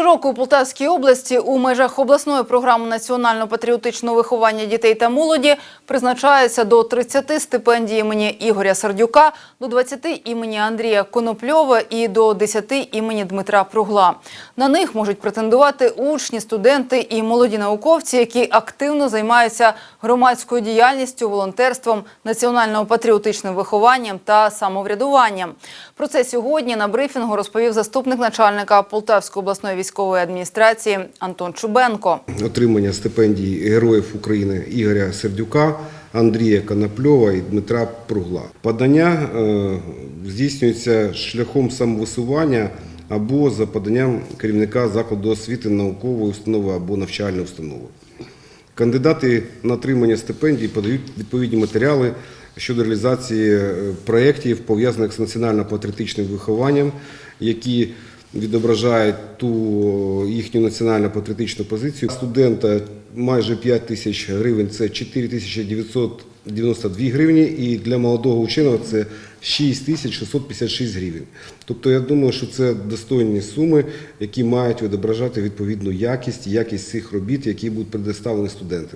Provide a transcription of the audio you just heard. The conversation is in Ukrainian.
Щороку у Полтавській області у межах обласної програми національно-патріотичного виховання дітей та молоді призначається до 30 стипендій імені Ігоря Сердюка, до 20 імені Андрія Конопльова і до 10 імені Дмитра Пругла. На них можуть претендувати учні, студенти і молоді науковці, які активно займаються громадською діяльністю, волонтерством, національно-патріотичним вихованням та самоврядуванням. Про це сьогодні на брифінгу розповів заступник начальника Полтавської обласної військової адміністрації Антон Чубенко. отримання стипендій Героїв України Ігоря Сердюка, Андрія Конопльова і Дмитра Пругла. Подання е, здійснюється шляхом самовисування або за поданням керівника закладу освіти, наукової установи або навчальної установи. Кандидати на отримання стипендій подають відповідні матеріали щодо реалізації е, проєктів, пов'язаних з національно-патріотичним вихованням, які відображають ту їхню національно-патріотичну позицію. Студента майже 5 тисяч гривень це 4 тисячі 992 гривні, і для молодого ученого це 6 тисяч 656 гривень. Тобто я думаю, що це достойні суми, які мають відображати відповідну якість, якість цих робіт, які будуть предоставлені студентам.